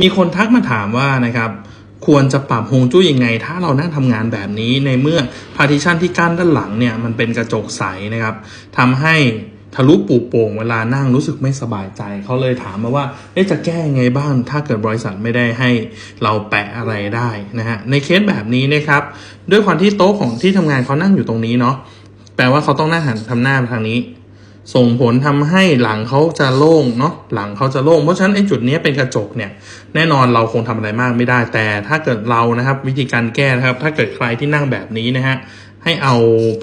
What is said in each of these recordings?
มีคนทักมาถามว่านะครับควรจะปรับฮวงจุ้ยยังไง ถ้าเรานั่งทำงานแบบนี้ในเมื่อ partition ที่กั้นด้านหลังเนี่ยมันเป็นกระจกใสนะครับทำให้ทะลุปูโป่งเวลานั่งรู้สึกไม่สบายใจ เขาเลยถามมาว่าจะแก้ยังไงบ้าง ถ้าเกิดบริษัทไม่ได้ให้เราแปะอะไรได้นะฮะในเคสแบบนี้นะครับ ด้วยความที่โต๊ะของที่ทำงานเขานั่งอยู่ตรงนี้เนาะแปลว่าเขาต้องนั่งหันทำหน้าไปทางนี้ ส่งผลทำให้หลังเขาจะโล่งเนาะหลังเขาจะโล่งเพราะฉะนั้นไอ้จุดนี้เป็นกระจกเนี่ยแน่นอนเราคงทำอะไรมากไม่ได้ แต่ถ้าเกิดเรานะครับวิธีการแก้นะครับ ถ้าเกิดใครที่นั่งแบบนี้นะฮะให้เอา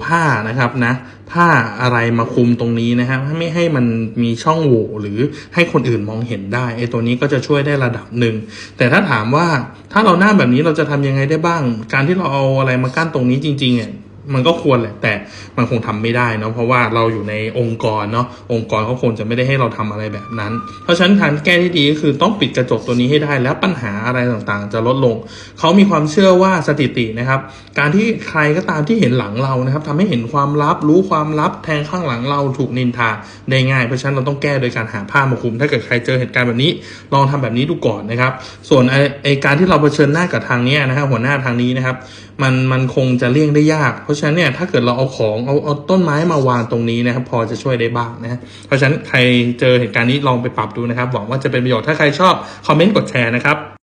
ผ้านะครับนะผ้าอะไรมาคลุมตรงนี้นะครับไม่ให้มันมีช่องโหว่หรือให้คนอื่นมองเห็นได้ไอ้ตัวนี้ก็จะช่วยได้ระดับหนึ่งแต่ถ้าถามว่าถ้าเราหน้าแบบนี้เราจะทำยังไงได้บ้าง การที่เราเอาอะไรมากั้นตรงนี้จริงๆเนี่ย มันก็ควรแหละแต่มันคงทำไม่ได้เนาะเพราะว่าเราอยู่ในองค์กรเนาะองค์กรเขาคงจะไม่ได้ให้เราทำอะไรแบบนั้น เพราะฉะนั้นทางแก้ที่ดีก็คือต้องปิดกระจกตัวนี้ให้ได้แล้วปัญหาอะไรต่างๆ จะลดลง เขามีความเชื่อว่าสถิตินะครับ การที่ใครก็ตามที่เห็นหลังเรานะครับทำให้เห็นความลับรู้ความลับแทงข้างหลังเราถูกนินทาได้ง่ายเพราะฉะนั้นเราต้องแก้โดยการหาผ้ามาคุม ถ้าเกิดใครเจอเหตุการณ์แบบนี้ ลองทำแบบนี้ดูก่อนนะครับ ส่วนไอไอการที่เราเผชิญหน้ากับทางนี้นะครับหัวหน้าทางนี้นะครับ มันมันคงจะเลี่ยงได้ยากเพราะฉะนั้นเนี่ยถ้าเกิดเราเอาของเอาเอาต้นไม้มาวางตรงนี้นะครับ พอจะช่วยได้บ้างนะเพราะฉะนั้นใครเจอเหตุการณ์นี้ลองไปปรับดูนะครับ หวังว่าจะเป็นประโยชน์ถ้าใครชอบคอมเมนต์กดแชร์นะครับ